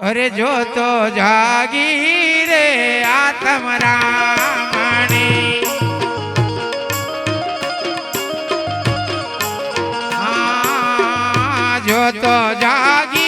અરે જો તો જાગી રે આત્મ રામણી. જો તો જાગી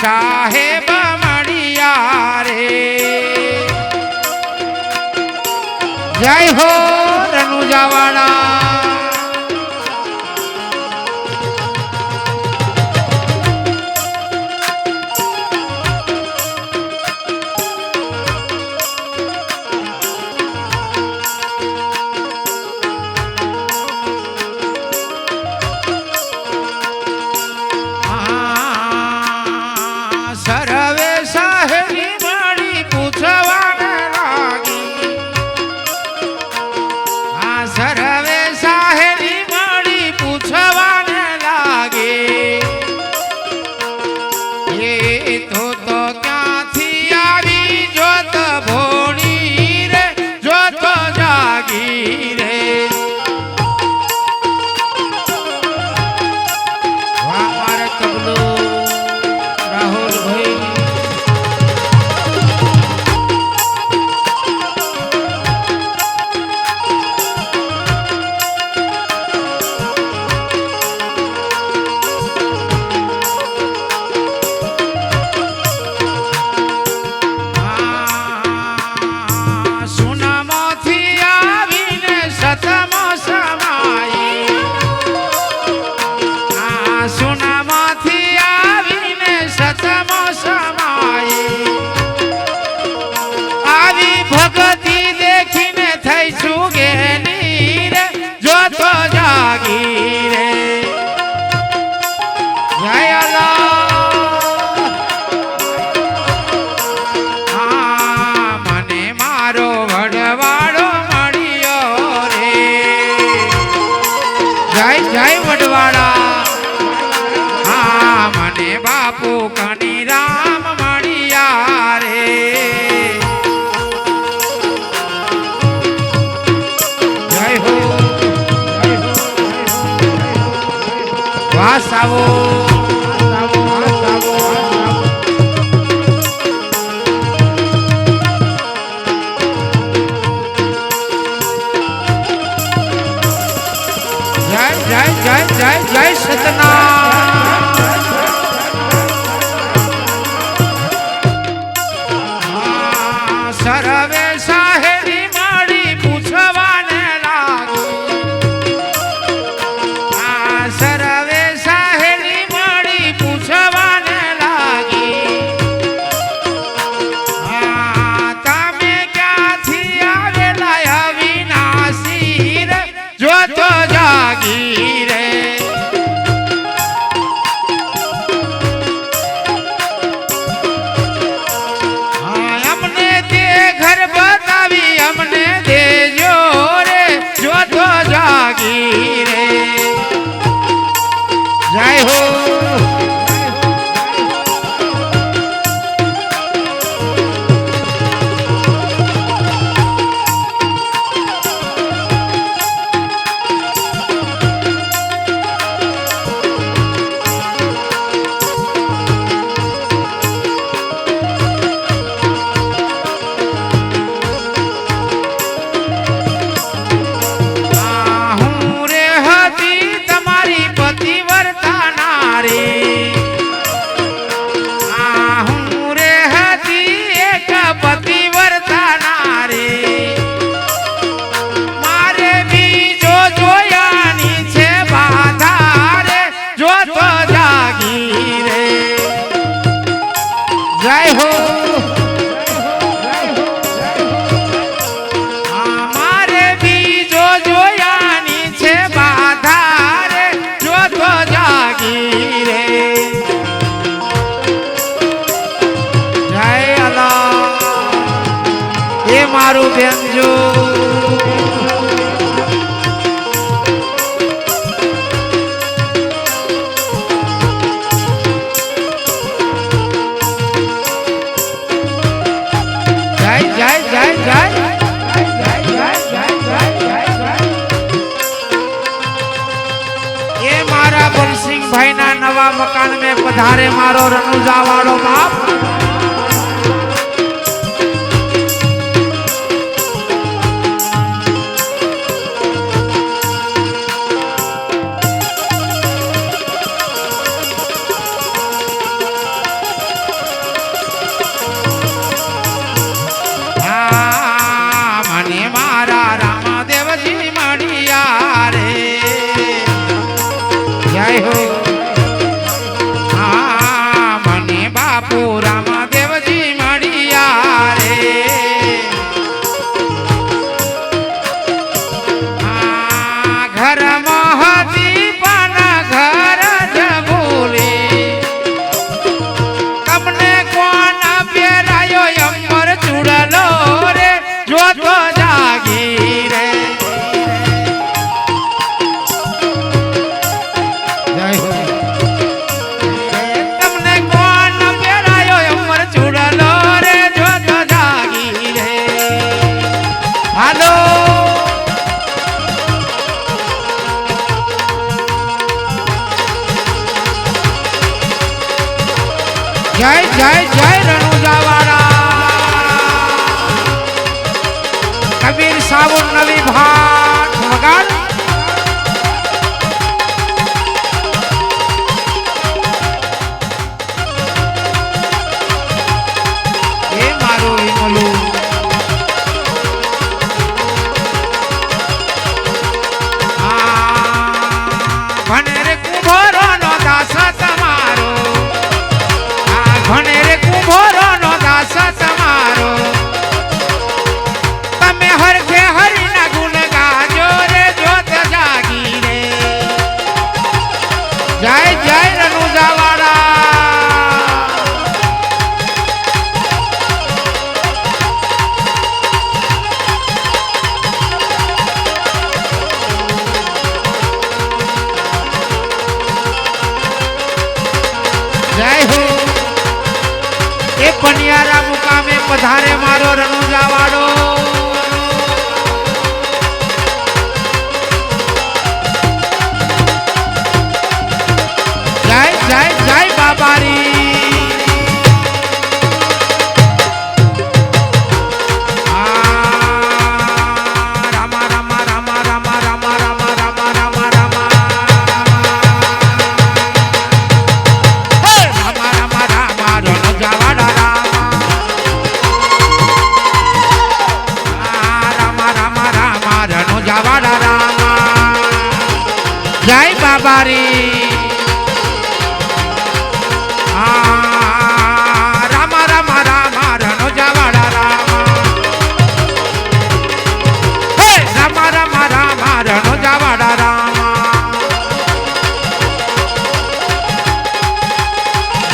સાહેબ મળ્યા રે. જય હો રણુજાવાડા passar. લાગી રે. જય હો રે. જય અલા. એ મારું બેનજો મારો રણુજાવાળો બાપ जय जय બનિયારા મુકામે પધારે મારો રણુજા વાળો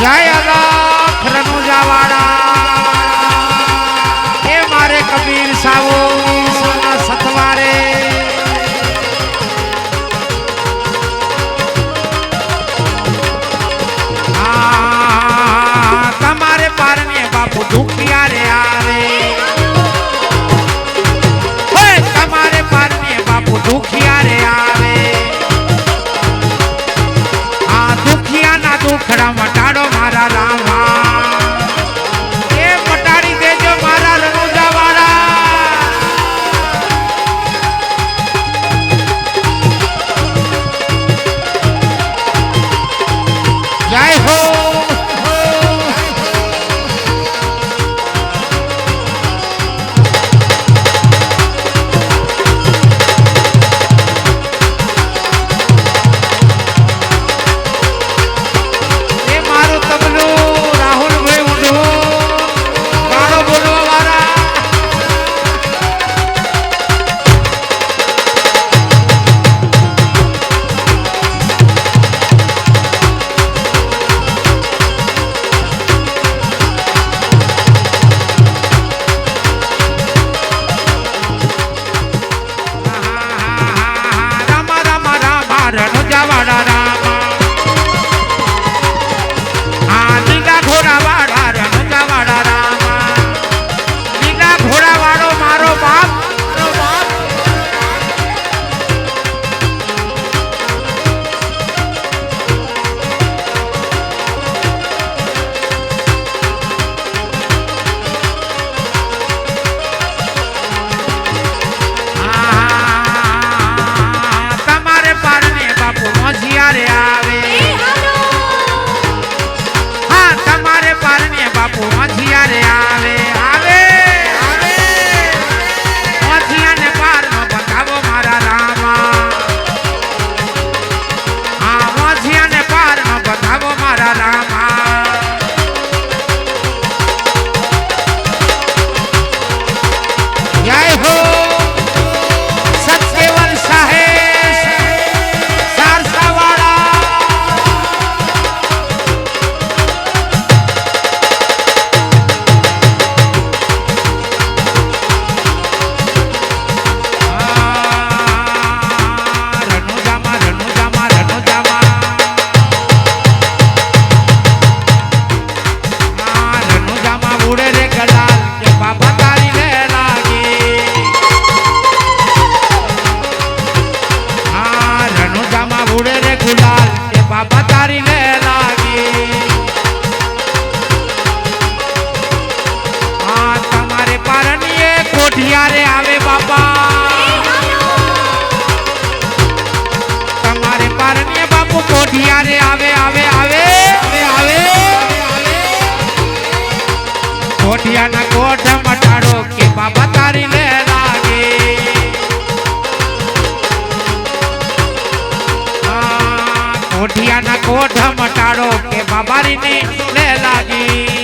来呀，哥。કોઠિયા રે આવે આવે આવે આવે કોઠિયા ના કોઠ મટાડો કે બાબા તારી લે લાગે કોઠિયા ના કોઠ મટાડો કે બાબારી ને લે લાગી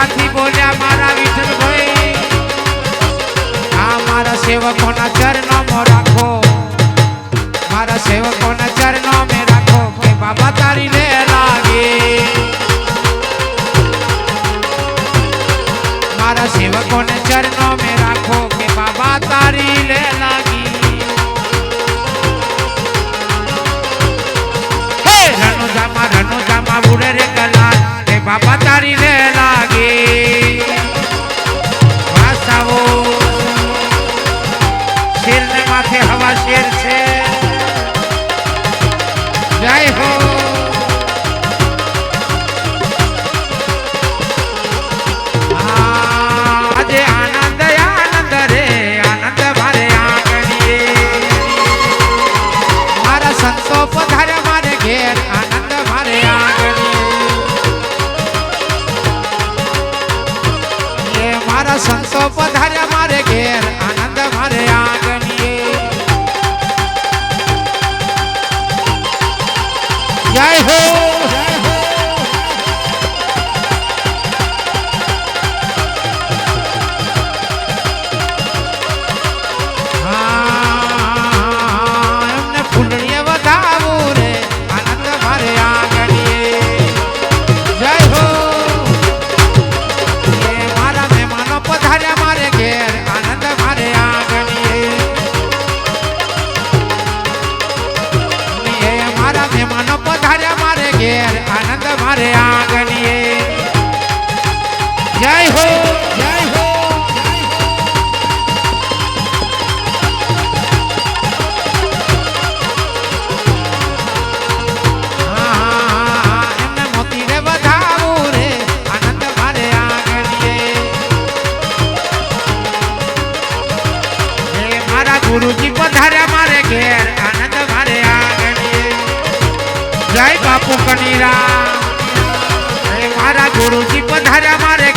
સાથી બોલ્યા, મારા વિઠ્ઠલભાઈ, આ મારા સેવકોના ચરણોમાં રાખો. મારા સેવકોના ચરણો મે રાખો ભાઈ બાબા તારી લે લાગે. મારા સેવકોને ચર મુનિરા મારા ગુરુજી પધાર્યા મારે.